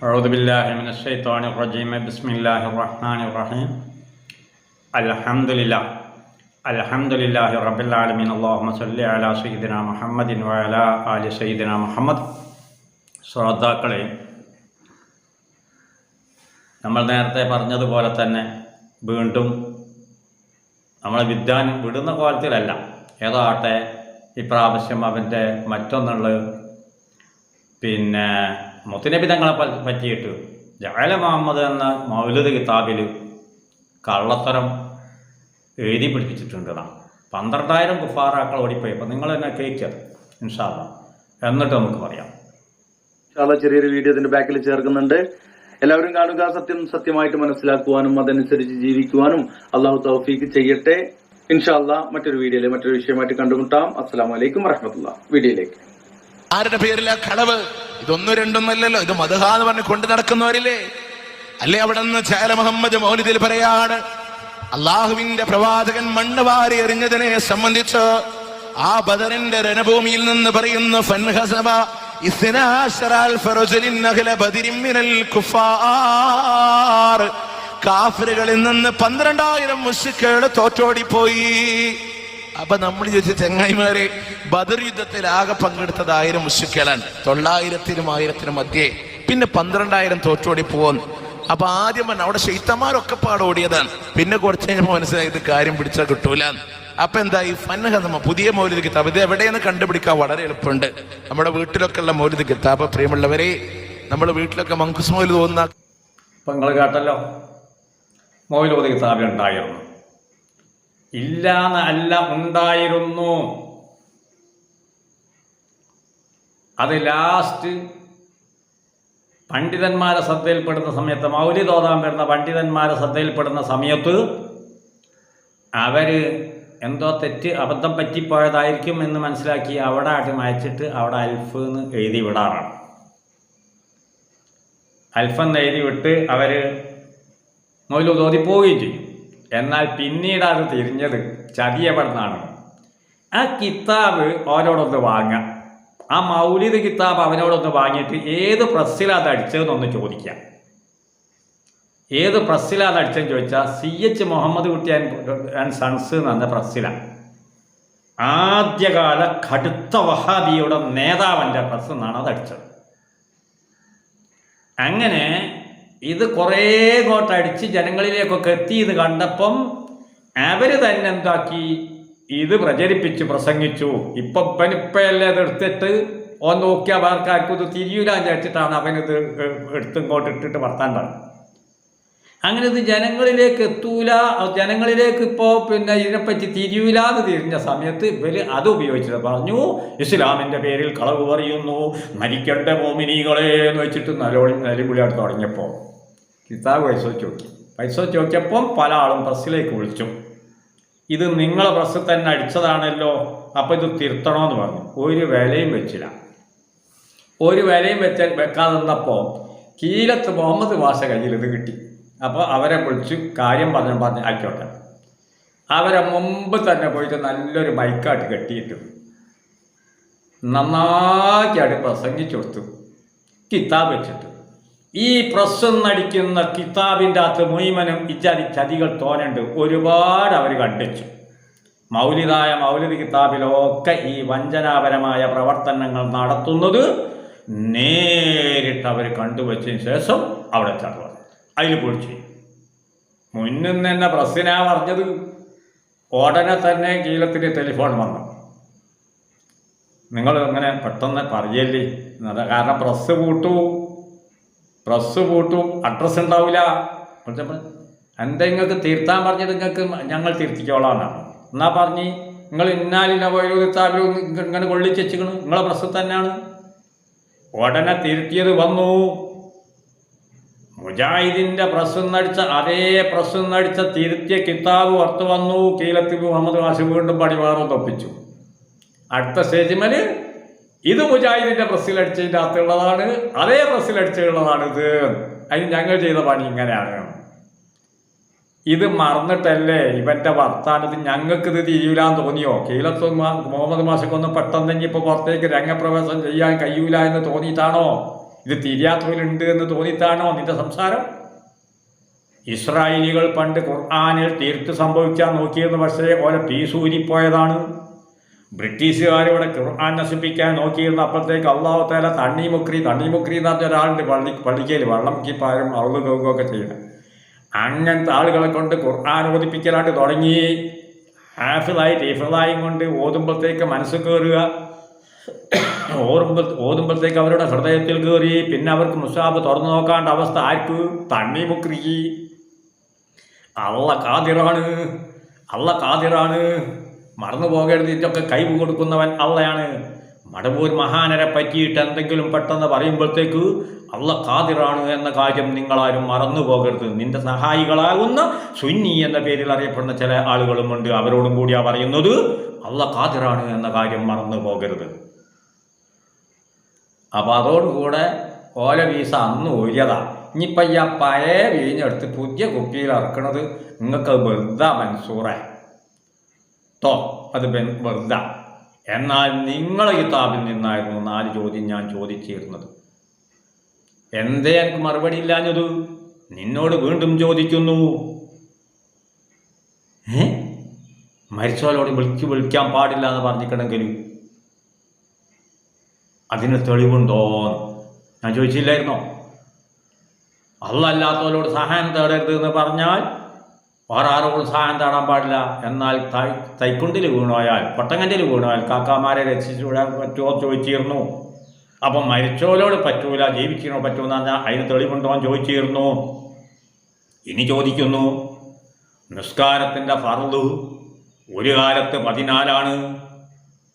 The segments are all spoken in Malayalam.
أعوذ بالله من الشيطان الرجيم بسم الله الرحمن الرحيم الحمد لله الحمد لله رب العالمين اللهم صل على سيدنا محمد وعلى آل سيدنا محمد ശ്രോതാക്കളെ നമ്മൾ നേരത്തെ പറഞ്ഞതുപോലെ തന്നെ വീണ്ടും നമ്മളെ വിദ്വാൻ വിടുന്ന കോലത്തിലല്ല ഏതോ ആട്ടെ ഇപ്രാവശ്യം അവൻ്റെ മറ്റൊന്നുള്ളത് പിന്നെ മുത്തുനബി തങ്ങളെ പ- പറ്റിയിട്ട്. ജാല മുഹമ്മദ് എന്ന മൗലൂദ് കിതാബിൽ കള്ളത്തരം എഴുതി പിടിപ്പിച്ചിട്ടുണ്ട് നാം പന്ത്രണ്ടായിരം കുഫാറാക്കൾ ഓടിപ്പോയി. അപ്പം നിങ്ങൾ തന്നെ കേൾക്കുക ഇൻഷാല്ല എന്നിട്ട് നമുക്ക് പറയാം. ചെറിയൊരു വീഡിയോ ഇതിന്റെ ബാക്കിൽ ചേർക്കുന്നുണ്ട്. എല്ലാവരും കാണുക സത്യം സത്യമായിട്ട് മനസ്സിലാക്കുവാനും അതനുസരിച്ച് ജീവിക്കുവാനും അള്ളാഹു തൗഫീക്ക് ചെയ്യട്ടെ. ഇൻഷാല്ല മറ്റൊരു വീഡിയോയിൽ മറ്റൊരു വിഷയമായിട്ട് കണ്ടുമുട്ടാം. അസ്സാം വലൈക്കും വറഹമത്തുള്ള വീഡിയോയിലേക്ക്. ആരുടെ പേരിലാ കളവ്? ഇതൊന്നും രണ്ടൊന്നല്ലല്ലോ ഇത് മധുഹ എന്ന് പറഞ്ഞ് കൊണ്ടു നടക്കുന്നവരില്ലേ? അല്ലേ അവിടെ നിന്ന് ചേല മുഹമ്മദ് മൗലിദിൽ പറയാണ് അള്ളാഹുവിന്റെ പ്രവാചകൻ മണ്ണ് വാരി എറിഞ്ഞതിനെ സംബന്ധിച്ച് ആ ബദറിന്റെ രണഭൂമിയിൽ നിന്ന് പറയുന്നു ഫൻഹസബ നിന്ന് പന്ത്രണ്ടായിരം മുഷിക്കുകൾ തോറ്റോടിപ്പോയി. അപ്പൊ നമ്മൾ ചോദിച്ച ചെങ്ങായിമാരെ ബദർ യുദ്ധത്തിൽ ആകെ പങ്കെടുത്തത് ആയിരം മുഷിക്കളാണ് തൊള്ളായിരത്തിനും ആയിരത്തിനും മധ്യേ. പിന്നെ പന്ത്രണ്ടായിരം തോറ്റോടി പോകുന്നു അപ്പൊ ആദ്യം പറഞ്ഞ അവിടെ ശൈത്തമാരൊക്കെ പാടോടിയതാണ് പിന്നെ കുറച്ച് കഴിഞ്ഞപ്പോൾ മനസ്സിലായത് കാര്യം പിടിച്ചാൽ കിട്ടൂല. അപ്പൊ എന്തായി? ഫന്നഹ പുതിയ മൗലിക കിതാബ്. ഇത് എവിടെയെന്ന് കണ്ടുപിടിക്കാൻ വളരെ എളുപ്പമുണ്ട്. നമ്മുടെ വീട്ടിലൊക്കെ ഉള്ള മൗലിക കിതാബ് പ്രിയമുള്ളവരെ നമ്മുടെ വീട്ടിലൊക്കെ മങ്കുസ് മൗലി തോന്നുന്ന അപ്പം കാട്ടല്ലോ. മൗലൂദ് കിതാബ് ഉണ്ടായിരുന്നു. ഇല്ല അല്ല ഉണ്ടായിരുന്നു. അത് ലാസ്റ്റ് പണ്ഡിതന്മാരെ ശ്രദ്ധയിൽപ്പെടുന്ന സമയത്ത് മൗലി തോതാൻ വരുന്ന പണ്ഡിതന്മാരെ ശ്രദ്ധയിൽപ്പെടുന്ന സമയത്ത് അവർ എന്തോ തെറ്റ് അബദ്ധം പറ്റിപ്പോയതായിരിക്കും എന്ന് മനസ്സിലാക്കി അവിടെ ആട്ടി മയച്ചിട്ട് അവിടെ അൽഫ് എന്ന് എഴുതി വിടാറാണ്. അൽഫെന്ന് എഴുതി വിട്ട് അവർ മൗലൂദ് ഓതി പോവുകയും ചെയ്യും. എന്നാൽ പിന്നീട് അത് തിരിഞ്ഞത് ചതിയപ്പെടുന്നതാണ് ആ കിതാബ് അവനോടൊന്ന് വാങ്ങാം. ആ മൗലിദ് കിതാബ് അവനോടൊന്ന് വാങ്ങിയിട്ട് ഏത് പ്രസ്സിലാണ് അത് അടിച്ചതെന്നൊന്ന് ചോദിക്കാം. ഏത് പ്രസ്സിലാണ് അത് അടിച്ചതെന്ന് ചോദിച്ചാൽ സി എച്ച് മുഹമ്മദ് കുട്ടി ആൻഡ് സൺസ് എന്ന പ്രസ്സിലാണ് ആദ്യകാല കടുത്ത വഹാബിയുടെ നേതാവിന്റെ പ്രസ് എന്നാണ് അത് അടിച്ചത്. അങ്ങനെ ഇത് കുറേ കോട്ടടിച്ച് ജനങ്ങളിലേക്കൊക്കെ എത്തി ഇത് കണ്ടപ്പം അവർ തന്നെ എന്താക്കി? ഇത് പ്രചരിപ്പിച്ച് പ്രസംഗിച്ചു. ഇപ്പം പനിപ്പയല്ലേ എടുത്തിട്ട്? ഓൻ നോക്കിയ ആൾക്കാർക്കും ഇത് തിരിയൂലാന്ന് വിചാരിച്ചിട്ടാണ് അവനിത് എടുത്ത് ഇങ്ങോട്ട് ഇട്ടിട്ട് വർത്താൻ അങ്ങനെ ഇത് ജനങ്ങളിലേക്ക് എത്തൂല. ജനങ്ങളിലേക്ക് ഇപ്പോൾ പിന്നെ ഇതിനെപ്പറ്റി തിരിയൂല എന്ന് തിരിഞ്ഞ സമയത്ത് ഇവർ അത് ഉപയോഗിച്ചത്. പറഞ്ഞു ഇസ്ലാമിന്റെ പേരിൽ കളവ് പറയുന്നു. മരിക്കേണ്ട മോമിനികളെ എന്ന് വെച്ചിട്ട് നലോളി നലിപുളിയായിട്ട് തുടങ്ങിയപ്പോൾ. കിതാബ് പൈസ വെച്ച് നോക്കി. പൈസ നോക്കിയപ്പം പല ആളും പ്രസ്സിലേക്ക് വിളിച്ചു. ഇത് നിങ്ങളെ പ്രസ് തന്നെ അടിച്ചതാണല്ലോ അപ്പോൾ ഇത് തിരുത്തണമെന്ന് പറഞ്ഞു. ഒരു വിലയും വെച്ചില്ല. ഒരു വിലയും വെച്ച വെക്കാതെ നിന്നപ്പോൾ കീലത്ത് മുഹമ്മദ് ഭാഷ കയ്യിൽ ഇത് കിട്ടി. അപ്പോൾ അവരെ വിളിച്ച് കാര്യം പറഞ്ഞു പറഞ്ഞ് ആയിക്കോട്ടെ. അവരെ മുമ്പ് തന്നെ പോയിട്ട് നല്ലൊരു മൈക്കാട്ട് കെട്ടിയിട്ടു. നന്നാക്കിയായിട്ട് പ്രസംഗിച്ചു കൊടുത്തു. കിതാബ് വെച്ചിട്ട്. ഈ പ്രസം നടിക്കുന്ന കിതാബിന്റെ അകത്ത് മൊയ്മനും ഇത്യാദി ചതികൾ തോനുണ്ട് ഒരുപാട് അവർ കണ്ടിച്ചു. മൗലിതായ മൗലിദ് കിതാബിലൊക്കെ ഈ വഞ്ചനാപരമായ പ്രവർത്തനങ്ങൾ നടത്തുന്നത് നേരിട്ട് അവർ കണ്ടുവച്ചതിന് ശേഷം അവിടെ ചടവ അതിൽ പൊളിച്ചു മുന്നിൽ തന്നെ പ്രസ്സിനാ പറഞ്ഞത്. ഉടനെ തന്നെ കീലത്തിന് ടെലിഫോൺ വന്നു. നിങ്ങൾ അങ്ങനെ പെട്ടെന്ന് പറയല്ലേ? കാരണം പ്രസ് പൂട്ടു. പ്രസ് പൂട്ടും അഡ്രസ്സ് ഉണ്ടാവില്ല എന്താ നിങ്ങൾക്ക് തിരുത്താൻ പറഞ്ഞത് നിങ്ങൾക്ക് ഞങ്ങൾ തീർത്തിക്കോളാം എന്നാ പറഞ്ഞ് നിങ്ങൾ ഇന്നാലില്ല വൈദ്യുതിത്താവിലും ഇങ്ങനെ കൊള്ളിച്ചെച്ചിക്കണു നിങ്ങളെ പ്രസ് തന്നെയാണ്. ഉടനെ തിരുത്തിയത് വന്നു. മുജാഹിദിന്റെ പ്രസ് നടിച്ച അതേ പ്രസ് നടിച്ച തിരുത്തിയ കിതാബ് പുറത്തു വന്നു. കീലത്തി മുഹമ്മദ് വാസി വീണ്ടും പടിവാറും തൊപ്പിച്ചു. അടുത്ത സ്റ്റേജിമൽ ഇത് മുജാഹിദിന്റെ പ്രസ്സിൽ അടിച്ചതിന്റെ അകത്തുള്ളതാണ് അതേ പ്രസ്സിൽ അടിച്ചുള്ളതാണ് ഇത്. അതിന് ഞങ്ങൾ ചെയ്ത പണി ഇങ്ങനെയാണ്. ഇത് മറന്നിട്ടല്ലേ? ഇവന്റെ വർത്താനത്തിൽ ഞങ്ങൾക്ക് ഇത് തിരിയൂലാന്ന് തോന്നിയോ? കീലത്ത് മുഹമ്മദ് മാഷക്കൊന്നും പെട്ടെന്നെങ്കിൽ ഇപ്പൊ പുറത്തേക്ക് രംഗപ്രവേശം ചെയ്യാൻ കഴിയൂല എന്ന് തോന്നിയിട്ടാണോ? ഇത് തിരിയാത്തവരുണ്ട് എന്ന് തോന്നിയിട്ടാണോ നിന്റെ സംസാരം? ഇസ്രായേലികൾ പണ്ട് ഖുർആാനിൽ തീർത്ത് സംഭവിക്കാൻ നോക്കിയെന്ന് പക്ഷേ ഓരോ പീസൂരിപ്പോയതാണ് ബ്രിട്ടീഷുകാർ ഇവിടെ ഖുർആൻ നശിപ്പിക്കാൻ നോക്കിയിരുന്ന അപ്പോഴത്തേക്ക് അള്ളാഹു താല തണ്ണിമുക്രി തണ്ണിമുക്രി എന്ന് പറഞ്ഞ ഒരാളുണ്ട് പള്ളി പള്ളിക്കയിൽ വെള്ളം കിപ്പാരും അറുത് നോക്കുകയൊക്കെ ചെയ്യണം. അങ്ങനത്തെ ആളുകളെ കൊണ്ട് ഖുർആൻ ഓതിപ്പിക്കലായിട്ട് തുടങ്ങി. ഹാഫിലായി ഇഫിളായും കൊണ്ട് ഓതുമ്പോഴത്തേക്ക് മനസ്സ് കയറുക ഓർമ്മ ഓതുമ്പോഴത്തേക്ക് അവരുടെ ഹൃദയത്തിൽ കയറി പിന്നെ അവർക്ക് മുസാബ് തുറന്നു നോക്കാണ്ട അവസ്ഥ ആർക്ക്? തണ്ണിമുക്രി. അള്ള കാതിറാണ് അള്ള കാതിറാണ് മറന്നു പോകരുത് ഇതൊക്കെ കൈ കൊടുക്കുന്നവൻ അള്ളയാണ്. മടവൂർ മഹാനരെ പറ്റിയിട്ട് എന്തെങ്കിലും പെട്ടെന്ന് പറയുമ്പോഴത്തേക്ക് അള്ള കാതിറാണ് എന്ന കാര്യം നിങ്ങളാരും മറന്നു പോകരുത് നിന്റെ സഹായികളാകുന്ന സുന്നി എന്ന പേരിൽ അറിയപ്പെടുന്ന ചില ആളുകളുമുണ്ട്. അവരോടും കൂടിയാ പറയുന്നത് അള്ള കാതിറാണ് എന്ന കാര്യം മറന്നു പോകരുത് അപ്പോൾ അതോടുകൂടെ ഓല വീസ അന്ന് ഊരിയതാ ഇനിയിപ്പയ്യ പഴയ വീഞ്ഞെടുത്ത് പുതിയ കുപ്പിയിൽ ഇറക്കണത് നിങ്ങൾക്ക് വെറുതെ മൻസൂറേ തോ അത് ബെൻ വെറുത എന്നാൽ നിങ്ങളെ കിതാബിൽ നിന്നായിരുന്നു നാല് ചോദ്യം ഞാൻ ചോദിച്ചിരുന്നത്. എന്തേ എനിക്ക് മറുപടി ഇല്ലാഞ്ഞത്? നിന്നോട് വീണ്ടും ചോദിക്കുന്നു. ഏ? മരിച്ചവരോട് വിളിച്ചു വിളിക്കാൻ പാടില്ല എന്ന് പറഞ്ഞിട്ടുണ്ടെങ്കിൽ അതിന് തെളിവുണ്ടോ ഞാൻ ചോദിച്ചില്ലായിരുന്നോ? അല്ലല്ലാത്തവരോട് സഹായം തേടരുത് എന്ന് പറഞ്ഞാൽ വേറെ ഉത്സാഹം തേടാൻ പാടില്ല. എന്നാൽ തൈ തൈക്കുണ്ടിൽ വീണോയാൽ പൊട്ടങ്കണ്ടിൽ വീണോയാൽ കാക്കാമാരെ രക്ഷിച്ചു വിടാൻ പറ്റുമോ ചോദിച്ചിരുന്നു. അപ്പം മരിച്ചോലോട് പറ്റൂല ജീവിക്കണോ പറ്റുമോ എന്ന് പറഞ്ഞാൽ അതിന് തെളിവുണ്ടോ ചോദിച്ചിരുന്നു. ഇനി ചോദിക്കുന്നു നിസ്കാരത്തിന്റെ ഫർദ് ഒരു കാലത്ത് പതിനാലാണ്.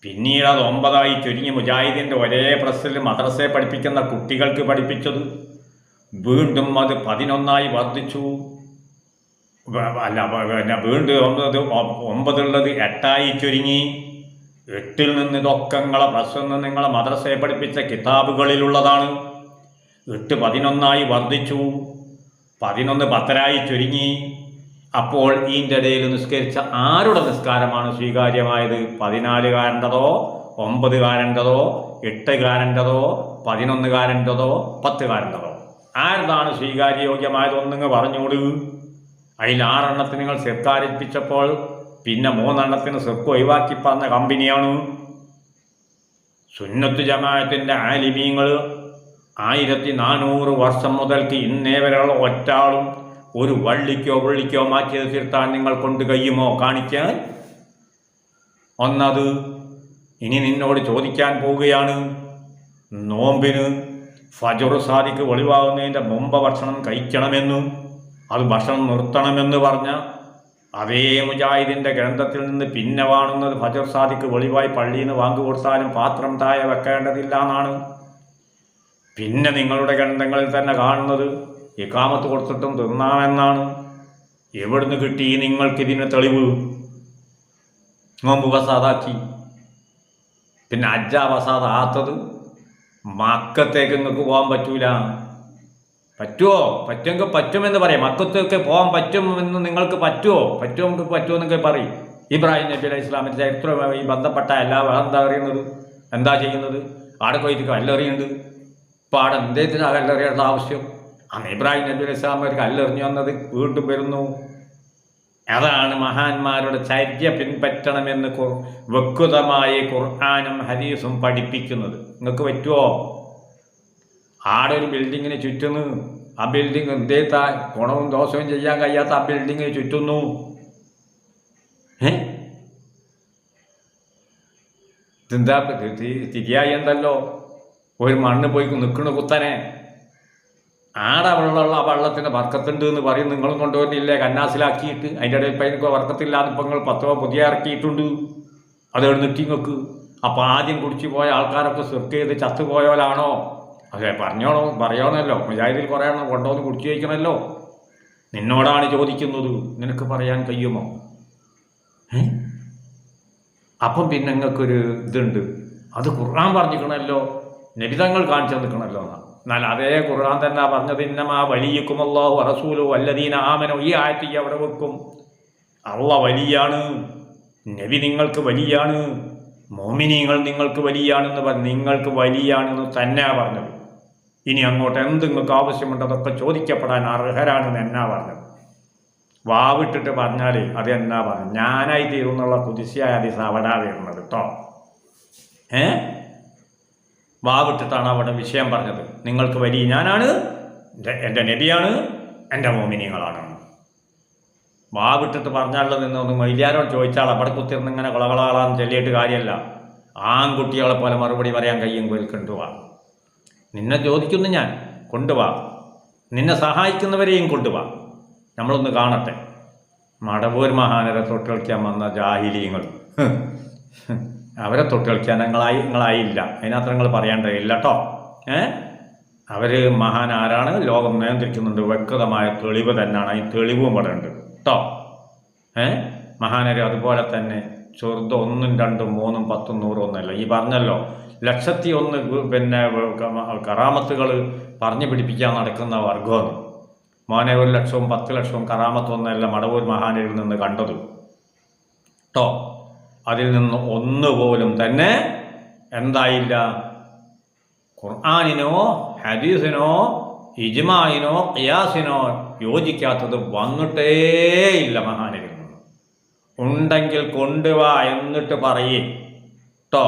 പിന്നീട് അത് ഒമ്പതായി ചുരുങ്ങി മുജാഹിദിന്റെ ഒരേ പ്രസ്സിൽ മദ്രസയെ പഠിപ്പിക്കുന്ന കുട്ടികൾക്ക് പഠിപ്പിച്ചത്. വീണ്ടും അത് പതിനൊന്നായി വർദ്ധിച്ചു. അല്ല പിന്നെ വീണ്ടും ഒമ്പത് ഒമ്പതുള്ളത് എട്ടായി ചുരുങ്ങി. എട്ടിൽ നിന്ന് ഇതൊക്കെ നിങ്ങളെ പ്ലസ് നിന്ന് നിങ്ങളെ മദ്രസയെ പഠിപ്പിച്ച കിതാബുകളിലുള്ളതാണ്. എട്ട് പതിനൊന്നായി വർദ്ധിച്ചു. പതിനൊന്ന് പത്തരായി ചുരുങ്ങി. അപ്പോൾ ഈന്റെ ഇടയിൽ നിസ്കരിച്ച ആരുടെ നിസ്കാരമാണ് സ്വീകാര്യമായത്? പതിനാലുകാരന്റെതോ ഒമ്പതുകാരന്റെതോ എട്ടുകാരന്റെതോ പതിനൊന്നുകാരന്റെതോ പത്തുകാരന്റെതോ. ആരതാണ് സ്വീകാര്യയോഗ്യമായത് ഒന്നിങ്ങ് പറഞ്ഞോട് അതിൽ ആറെണ്ണത്തിന് നിങ്ങൾ സെർക്കാരിപ്പിച്ചപ്പോൾ പിന്നെ മൂന്നെണ്ണത്തിന് സെർക്ക് ഒഴിവാക്കി പറഞ്ഞ കമ്പനിയാണ്. സുന്നത്ത് ജമാഅത്തിന്റെ ആലിമീങ്ങൾ ആയിരത്തി നാനൂറ് വർഷം മുതൽക്ക് ഇന്നേ വരെയുള്ള ഒറ്റാളും ഒരു വള്ളിക്കോ വള്ളിക്കോ മാറ്റിയത് തിരുത്താൻ നിങ്ങൾ കൊണ്ട് കഴിയുമോ കാണിക്കാൻ? ഒന്നത് ഇനി നിന്നോട് ചോദിക്കാൻ പോവുകയാണ്. നോമ്പിന് ഫജർ സാദിക്ക് ഒളിവാകുന്നതിന്റെ മുമ്പ് ഭക്ഷണം കഴിക്കണമെന്നും അത് ഭക്ഷണം നിർത്തണമെന്ന് പറഞ്ഞ അതേ മുജാഹിദിന്റെ ഗ്രന്ഥത്തിൽ നിന്ന് പിന്നെ വാണുന്നത് ഫജർ സാദിക്ക് വെളിവായി പള്ളിയിൽ നിന്ന് വാങ്ങു കൊടുത്താലും പാത്രം താഴെ വെക്കേണ്ടതില്ല എന്നാണ്. പിന്നെ നിങ്ങളുടെ ഗ്രന്ഥങ്ങളിൽ തന്നെ കാണുന്നത് ഇക്കാമത്ത് കൊടുത്തിട്ടും തിന്നാമെന്നാണ്. എവിടുന്ന് കിട്ടി നിങ്ങൾക്കിതിന് തെളിവ്? നോമ്പ് വസാദാക്കി. പിന്നെ അജ്ജ വസാദ് ആത്തത് മക്കത്തേക്ക് നിങ്ങൾക്ക് പോകാൻ പറ്റൂല. പറ്റുമോ പറ്റുമെങ്കിൽ പറ്റുമെന്ന് പറയാം. മക്കത്തൊക്കെ പോകാൻ പറ്റുമെന്ന് നിങ്ങൾക്ക് പറ്റുമോ പറ്റുമോ നിങ്ങൾക്ക് പറ്റുമെന്നൊക്കെ പറയും. ഇബ്രാഹിം നബി അലൈഹി ഇസ്ലാമിന്റെ ചരിത്രവുമായി ബന്ധപ്പെട്ട എല്ലാ എന്താ അറിയുന്നത്? എന്താ ചെയ്യുന്നത്? ആടെ പോയിട്ട് കല്ലെറിയുണ്ട്. ഇപ്പം ആടെ എന്തേതിനാ കല്ലെറിയേണ്ട ആവശ്യം? അന്ന് ഇബ്രാഹിം നബി അലൈഹി ഇസ്ലാം ഒരു കല്ലെറിഞ്ഞു വന്നത് വീണ്ടും വരുന്നു. അതാണ് മഹാന്മാരുടെ ചര്യ പിൻപറ്റണമെന്ന് വ്യക്തമായി ഖുർആാനും ഹദീസും പഠിപ്പിക്കുന്നത്. നിങ്ങൾക്ക് പറ്റുമോ ആടെ ഒരു ബിൽഡിങ്ങിന് ചുറ്റുന്നു. ആ ബിൽഡിംഗ് എന്തേ താ ഗുണവും ദോഷവും ചെയ്യാൻ കഴിയാത്ത ആ ബിൽഡിങ്ങിന് ചുറ്റുന്നു. ഏ ഇതെന്താ തിരിയായി എന്തല്ലോ ഒരു മണ്ണ് പോയി നിൽക്കണ കുത്തനെ. ആടെ വെള്ളമുള്ള വെള്ളത്തിന്റെ വർക്കത്തുണ്ട് എന്ന് പറയും. നിങ്ങളും കൊണ്ടുവരുന്നില്ലേ? കന്നാസിലാക്കിയിട്ട്. അതിന്റെ ഇടയിൽ ഇപ്പം എനിക്ക് വർക്കത്തില്ലാതെ ഇപ്പം നിങ്ങൾ പത്തോ പുതിയ ഇറക്കിയിട്ടുണ്ട്. അത് എഴുന്നിട്ടി നോക്ക് അപ്പം ആദ്യം കുടിച്ചു പോയ ആൾക്കാരൊക്കെ സെർക്ക് ചെയ്ത് ചത്തുപോയവരാണോ? അതെ പറഞ്ഞോളൂ പറയണമല്ലോ മുജാഹിദിൽ കുറേ എണ്ണം കൊണ്ടുവന്ന് കുടിച്ചു കഴിക്കണമല്ലോ നിന്നോടാണ് ചോദിക്കുന്നത്. നിനക്ക് പറയാൻ കഴിയുമോ? ഏ? അപ്പം പിന്നെ നിങ്ങൾക്കൊരു ഇതുണ്ട്. അത് ഖുർആൻ പറഞ്ഞിരിക്കണമല്ലോ നബിതങ്ങൾ കാണിച്ചു നിൽക്കണമല്ലോ എന്നാ. എന്നാൽ അതേ ഖുർആൻ തന്നെ പറഞ്ഞത് ഇന്നമാ വലിയക്കും അള്ളാഹു റസൂലു വല്ലദീന ആമനോ. ഈ ആയത്തി അവിടെ വെക്കും. അള്ള വലിയാണ്. നബി നിങ്ങൾക്ക് വലിയാണ്. മോമിനിങ്ങൾ നിങ്ങൾക്ക് വലിയാണെന്ന് പറഞ്ഞു നിങ്ങൾക്ക് വലിയാണെന്ന് തന്നെയാണ് പറഞ്ഞത്. ഇനി അങ്ങോട്ട് എന്ത് നിങ്ങൾക്ക് ആവശ്യമുണ്ട് അതൊക്കെ ചോദിക്കപ്പെടാൻ അർഹരാണെന്ന് എന്നാ പറഞ്ഞു? വാവിട്ടിട്ട് പറഞ്ഞാൽ അത് എന്നാ പറഞ്ഞു? ഞാനായി തീരുന്നുള്ള കുതിശയായ അതിസ് അവിടെ വരുന്നത് കേട്ടോ ഏ? വാവിട്ടിട്ടാണ് അവിടെ വിഷയം പറഞ്ഞത്. നിങ്ങൾക്ക് വലിയ ഞാനാണ് എന്റെ- നബിയാണ് എന്റെ മോമിനിയങ്ങളാണ് വാവിട്ടിട്ട് പറഞ്ഞാലോ നിന്നൊന്ന് മൈലാരോട് ചോദിച്ചാൽ അവിടെ കുത്തിരുന്ന് ഇങ്ങനെ കളകളാളാന്ന് ചൊല്ലിയിട്ട് കാര്യമല്ല ആൺകുട്ടികളെ പോലെ മറുപടി പറയാൻ കഴിയും കോയിൽ കൊണ്ടുപോവാ നിന്നെ ചോദിക്കുന്നു ഞാൻ കൊണ്ടുപോവാ നിന്നെ സഹായിക്കുന്നവരെയും കൊണ്ടുപോവാ നമ്മളൊന്ന് കാണട്ടെ. മടവൂർ മഹാനരെ തൊട്ട് കളിക്കാൻ വന്ന ജാഹിലീങ്ങൾ. അവരെ തൊട്ട് കളിക്കാൻ നിങ്ങളായി നിങ്ങളായില്ല അതിനകത്ത് നിങ്ങൾ പറയേണ്ടതില്ല കേട്ടോ ഏ? അവർ മഹാൻ ആരാണ് ലോകം നിയന്ത്രിക്കുന്നുണ്ട്. വ്യക്തമായ തെളിവ് തന്നെയാണ് ഈ തെളിവും ഉണ്ട് കേട്ടോ ഏ? മഹാനരെ അതുപോലെ തന്നെ ചെറുത് ഒന്നും രണ്ടും മൂന്നും പത്തും നൂറും ഒന്നല്ല ഈ പറഞ്ഞല്ലോ ലക്ഷത്തി ഒന്ന് പിന്നെ കറാമത്തുകൾ പറഞ്ഞു പിടിപ്പിക്കാൻ നടക്കുന്ന വർഗമാണ് മോനെ ഒരു ലക്ഷവും പത്ത് ലക്ഷവും കറാമത്തൊന്നല്ല മടവൂർ മഹാനരിൽ നിന്ന് കണ്ടത്. കേട്ടോ അതിൽ നിന്ന് ഒന്നുപോലും തന്നെ എന്തായില്ല. ഖുർആാനിനോ ഹദീസിനോ ഇജ്മായിനോ ഖിയാസിനോ യോജിക്കാത്തത് വന്നിട്ടേയില്ല മഹാനരിൽ നിന്ന്. ഉണ്ടെങ്കിൽ കൊണ്ടുവാ എന്നിട്ട് പറയേ. കേട്ടോ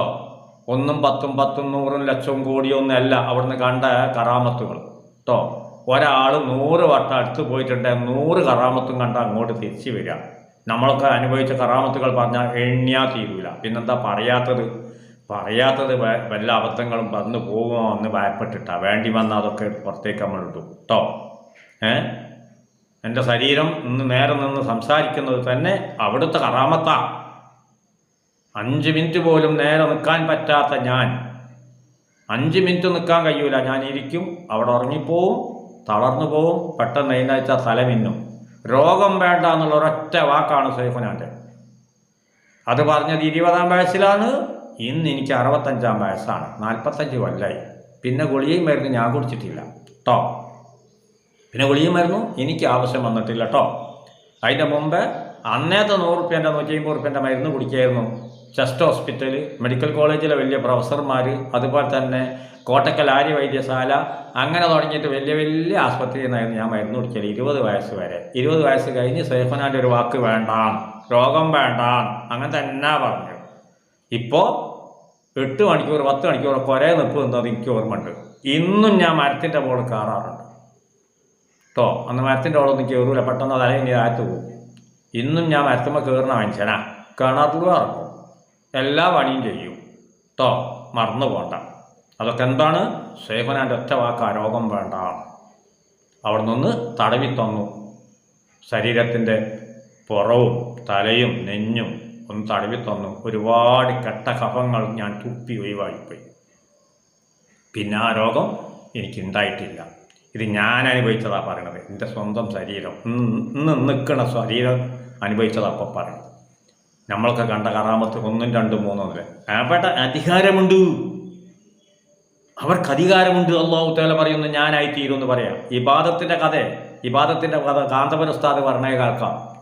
ഒന്നും പത്തും പത്തും നൂറും ലക്ഷവും കോടിയൊന്നും അല്ല അവിടുന്ന് കണ്ട കറാമത്തുകൾ. കേട്ടോ ഒരാൾ നൂറ് വട്ടം അടുത്ത് പോയിട്ടുണ്ട്. നൂറ് കറാമത്തും കണ്ട അങ്ങോട്ട് തിരിച്ചു വരിക. നമ്മളൊക്കെ അനുഭവിച്ച കറാമത്തുകൾ പറഞ്ഞാൽ എണ്ണിയാ തീരൂല. പിന്നെന്താ പറയാത്തത്? പറയാത്തത് വല്ല അബദ്ധങ്ങളും വന്ന് പോകുമോ എന്ന് ഭയപ്പെട്ടിട്ടാ. വേണ്ടി വന്നാൽ അതൊക്കെ പുറത്തേക്ക് നമ്മൾ ഇട്ടു കേട്ടോ ഏ? എന്റെ ശരീരം ഇന്ന് നേരെ നിന്ന് സംസാരിക്കുന്നത് തന്നെ അവിടുത്തെ കറാമത്താ. അഞ്ച് മിനിറ്റ് പോലും നേരെ നിൽക്കാൻ പറ്റാത്ത ഞാൻ. അഞ്ച് മിനിറ്റ് നിൽക്കാൻ കഴിയൂല. ഞാൻ ഇരിക്കും അവിടെ ഉറങ്ങിപ്പോവും തളർന്നു പോവും പെട്ടെന്ന് എഴുന്നേച്ച തലമിന്നും രോഗം വേണ്ട എന്നുള്ള ഒരൊറ്റ വാക്കാണ് സൈഫുനാന്റെ അത് പറഞ്ഞത് ഇരുപതാം വയസ്സിലാണ് ഇന്ന് എനിക്ക് അറുപത്തഞ്ചാം വയസ്സാണ്. നാൽപ്പത്തഞ്ച് കൊല്ലായി. പിന്നെ ഗുളികയും മരുന്ന് ഞാൻ കുടിച്ചിട്ടില്ല. കേട്ടോ പിന്നെ ഗുളികയും മരുന്നും എനിക്ക് ആവശ്യം വന്നിട്ടില്ല കേട്ടോ അതിന്റെ മുമ്പ് അന്നേത്തെ നൂറ് റുപ്യന്റെ നൂറ്റി അമ്പത് റുപ്യന്റെ മരുന്ന് കുടിക്കായിരുന്നു. ചെസ്റ്റ് ഹോസ്പിറ്റൽ മെഡിക്കൽ കോളേജിലെ വലിയ പ്രൊഫസർമാർ അതുപോലെ തന്നെ കോട്ടക്കൽ ആര്യ വൈദ്യശാല അങ്ങനെ തുടങ്ങിയിട്ട് വലിയ വലിയ ആസ്പത്രിയിൽ നിന്നായിരുന്നു ഞാൻ മരുന്ന് കുടിക്കൽ ഇരുപത് വയസ്സ് വരെ. ഇരുപത് വയസ്സ് കഴിഞ്ഞ് സേഫനാന്റെ ഒരു വാക്ക് വേണ്ട രോഗം വേണ്ട അങ്ങനെ തന്നെ പറഞ്ഞു. ഇപ്പോൾ എട്ട് മണിക്കൂർ പത്ത് മണിക്കൂർ കുറേ നിൽപ്പ് നിന്നത് എനിക്ക് ഓർമ്മയുണ്ട്. ഇന്നും ഞാൻ മരത്തിന്റെ മുകളിൽ കയറാറുണ്ട് കേട്ടോ അന്ന് മരത്തിന്റെ മുകളിൽ കയറൂല പെട്ടെന്ന് തല ഇനി പോകും ഇന്നും ഞാൻ മരത്തുമ്പോൾ കയറുന്ന മനുഷ്യനാ. കിണറിലും ഇറക്കും എല്ലാ പണിയും ചെയ്യും. ട്ടോ മറന്നു പോണ്ട. അതൊക്കെ എന്താണ്? സേഫനാന്റെ ഒറ്റ വാക്ക് ആരോഗ്യം വേണ്ട. അവിടെ നിന്ന് തടവി തന്നു. ശരീരത്തിന്റെ പുറവും തലയും നെഞ്ഞും ഒന്ന് തടവി തന്നു. ഒരുപാട് കെട്ട കഫങ്ങൾ ഞാൻ തുപ്പി ഒഴിവായിപ്പോയി. പിന്നെ ആ രോഗം എനിക്കുണ്ടായിട്ടില്ല. ഇത് ഞാൻ അനുഭവിച്ചതാ പറയണത്. എന്റെ സ്വന്തം ശരീരം. ഇന്ന് നിൽക്കണ ശരീരം അനുഭവിച്ചതാ അപ്പം പറയണത്. നമ്മളൊക്കെ കണ്ട കറാമത്ത് ഒന്നും രണ്ടും മൂന്നും അല്ലേ അവിടെ അധികാരമുണ്ട്. അവർക്ക് അധികാരമുണ്ട്. അള്ളാഹു തേല പറയുന്നു ഞാനായി തീരും എന്ന് പറയാം. ഇബാദത്തിന്റെ കഥ ഇബാദത്തിന്റെ കഥ കാന്തപുര ഉസ്താദ് പറഞ്ഞ കേൾക്കാം.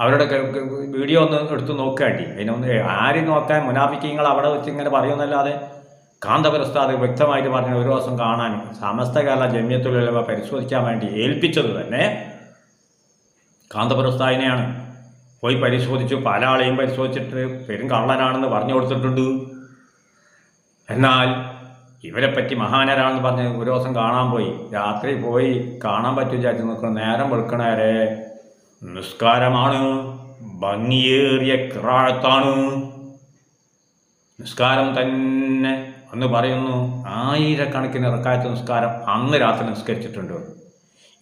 അവരുടെ വീഡിയോ ഒന്ന് എടുത്ത് നോക്കുകയാണ് അതിനൊന്ന് ആരും നോക്കാൻ മുനാഫിക്കങ്ങൾ അവിടെ വെച്ച് ഇങ്ങനെ പറയുന്നല്ലാതെ കാന്തപുര ഉസ്താദ് വ്യക്തമായിട്ട് പറഞ്ഞ ഒരു ദിവസം കാണാൻ സമസ്ത കേരള പരിശോധിക്കാൻ വേണ്ടി ഏൽപ്പിച്ചത് തന്നെ കാന്തപുരസ്താദിനെയാണ്. പോയി പരിശോധിച്ചു. പല ആളെയും പരിശോധിച്ചിട്ട് പെരും കള്ളനാണെന്ന് പറഞ്ഞു കൊടുത്തിട്ടുണ്ട്. എന്നാൽ ഇവരെപ്പറ്റി പറ്റി മഹാനരാണെന്ന് പറഞ്ഞ് ഒരു ദിവസം കാണാൻ പോയി. രാത്രി പോയി കാണാൻ പറ്റും വിചാരിച്ച് നിൽക്കണം നേരം വെളുക്കണേരെ. നിസ്കാരമാണ്. ഭംഗിയേറിയ കിറാഴത്താണ്. നിസ്കാരം തന്നെ എന്ന് പറയുന്നു ആയിരക്കണക്കിന് ഇറക്കായത്ത് നിസ്കാരം അന്ന് രാത്രി നിസ്കരിച്ചിട്ടുണ്ട്.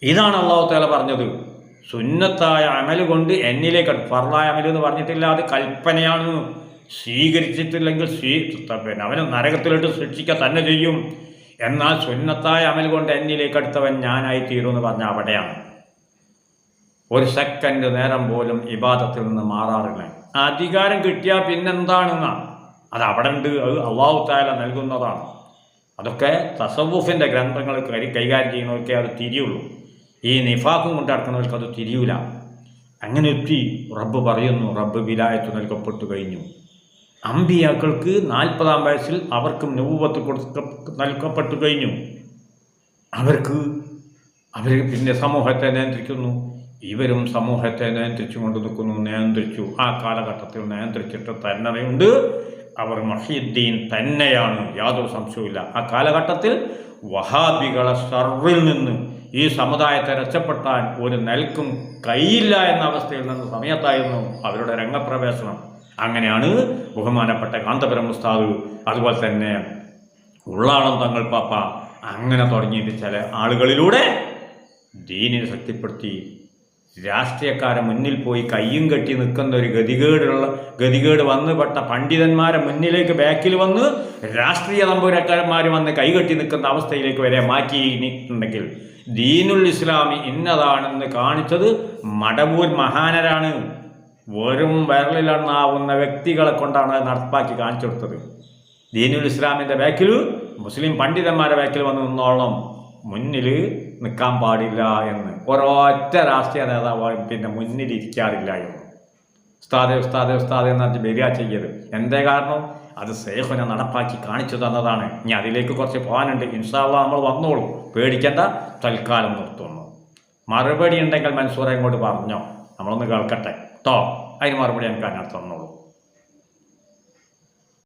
ഇതാണ് അള്ളാഹു താല പറഞ്ഞത്. സുന്നത്തായ അമൽ കൊണ്ട് എന്നിലേക്ക് ഫർലായ അമൽ എന്ന് പറഞ്ഞിട്ടില്ല അത് കൽപ്പനയാണ്. സ്വീകരിച്ചിട്ടില്ലെങ്കിൽ സ്വീ പിന്നെ അവന് നരകത്തിലിട്ട് ശിക്ഷിക്കുക തന്നെ ചെയ്യും. എന്നാൽ സുന്നത്തായ അമൽ കൊണ്ട് എന്നിലേക്ക് അടുത്തവൻ ഞാനായി തീരുമെന്ന് പറഞ്ഞ അവിടെയാണ്. ഒരു സെക്കൻഡ് നേരം പോലും ഇബാദത്തിൽ നിന്ന് മാറാറില്ല. അധികാരം കിട്ടിയാൽ പിന്നെന്താണെന്നാ? അത് അവിടെ ഉണ്ട് അത് അള്ളാഹു താല നൽകുന്നതാണ്. അതൊക്കെ തസവൂഫിന്റെ ഗ്രന്ഥങ്ങൾ കരി കൈകാര്യം ചെയ്യുന്നവർക്കേ അത് തിരിയുള്ളൂ. ഈ നിഫാഖും കൊണ്ട് നടക്കുന്നവർക്ക് അത് തിരിയൂല. അങ്ങനെ എത്തി റബ്ബ് പറയുന്നു റബ്ബ് വിലായത്ത് നൽകപ്പെട്ടു കഴിഞ്ഞു. അമ്പിയാക്കൾക്ക് നാൽപ്പതാം വയസ്സിൽ അവർക്കും നൂപത്ത് കൊടുക്ക നൽകപ്പെട്ടു കഴിഞ്ഞു. അവർക്ക് അവർ പിന്നെ സമൂഹത്തെ നിയന്ത്രിക്കുന്നു. ഇവരും സമൂഹത്തെ നിയന്ത്രിച്ചു കൊണ്ട് നിൽക്കുന്നു നിയന്ത്രിച്ചു. ആ കാലഘട്ടത്തിൽ നിയന്ത്രിച്ചിട്ട് തന്നെയുണ്ട് അവർ മഹീദ്ദീൻ തന്നെയാണ്. യാതൊരു സംശയവുമില്ല. ആ കാലഘട്ടത്തിൽ വഹാബികളെ സർവിൽ നിന്ന് ഈ സമുദായത്തെ രക്ഷപ്പെട്ടാൻ ഒരു നെൽക്കും കൈയില്ല എന്ന അവസ്ഥയിൽ നിന്ന് സമയത്തായിരുന്നു അവരുടെ രംഗപ്രവേശനം. അങ്ങനെയാണ് ബഹുമാനപ്പെട്ട കാന്തപുരം ഉസ്താദ് അതുപോലെ തന്നെ ഉള്ളാളം തങ്ങൾ പാപ്പ അങ്ങനെ തുടങ്ങിയിട്ട് ചില ആളുകളിലൂടെ ദീനിനെ ശക്തിപ്പെടുത്തി രാഷ്ട്രീയക്കാരെ മുന്നിൽ പോയി കയ്യും കെട്ടി നിൽക്കുന്ന ഒരു ഗതികേടുള്ള ഗതികേട് വന്ന് പെട്ട പണ്ഡിതന്മാരെ മുന്നിലേക്ക് ബാക്കിൽ വന്ന് രാഷ്ട്രീയ നമ്പൂരക്കാരന്മാർ വന്ന് കൈകെട്ടി നിൽക്കുന്ന അവസ്ഥയിലേക്ക് വരെ മാറ്റിയിട്ടുണ്ടെങ്കിൽ ദീനുൽ ഇസ്ലാമി ഇന്നതാണെന്ന് കാണിച്ചത് മടവൂർ മഹാനരാണ്. വെറും വിരലിലെണ്ണാവുന്ന വ്യക്തികളെ കൊണ്ടാണ് അത് നടപ്പാക്കി കാണിച്ചു കൊടുത്തത്. ദീനുൽ ഇസ്ലാമിന്റെ ബാക്കിൽ മുസ്ലിം പണ്ഡിതന്മാരുടെ ബാക്കിൽ വന്ന് നിന്നോളണം മുന്നിൽ നിൽക്കാൻ പാടില്ല എന്ന്. ഒരൊറ്റ രാഷ്ട്രീയ നേതാവ് പിന്നെ മുന്നിലിരിക്കാറില്ല എന്ന്. ഉസ്താദെ ഉസ്താദെ ഉസ്താദെ എന്ന് പറഞ്ഞ് വരിക ചെയ്യരുത്. എന്തേ കാരണം? അത് സേഹുനെ നടപ്പാക്കി കാണിച്ചു തന്നതാണ്. ഇനി അതിലേക്ക് കുറച്ച് പോകാനുണ്ട്. ഇൻഷാള്ള നമ്മൾ വന്നോളൂ. പേടിക്കേണ്ട. തൽക്കാലം നിർത്തുന്നു. മറുപടി ഉണ്ടെങ്കിൽ മൻസൂറെ ഇങ്ങോട്ട് പറഞ്ഞോ. നമ്മളൊന്ന് കേൾക്കട്ടെ. കേട്ടോ അതിന് മറുപടി എനിക്ക് അതിനകത്ത് തന്നോളൂ.